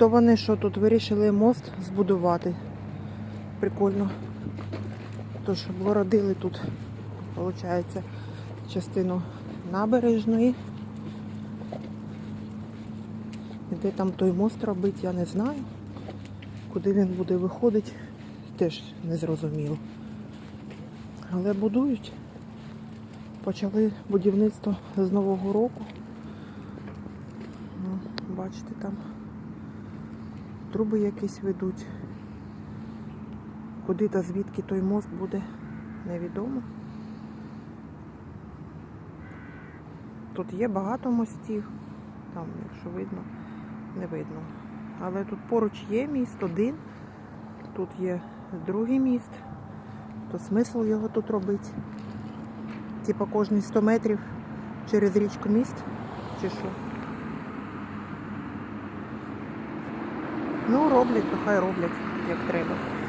То вони що тут вирішили мост збудувати. Прикольно. То, що городили тут, виходить, частину набережної. І Де там той мост робить, я не знаю. Куди він буде виходити, теж не зрозуміло. Але будують. Почали будівництво з Нового року. Ну, бачите, там труби якісь ведуть. Куди та звідки той мост буде, невідомо. Тут є багато мостів, там, якщо видно, не видно. Але тут поруч є міст один, тут є другий міст, то смисл його тут робити. Типа кожні 100 метрів через річку міст, чи що? Ну, роблять, то хай роблять, як треба.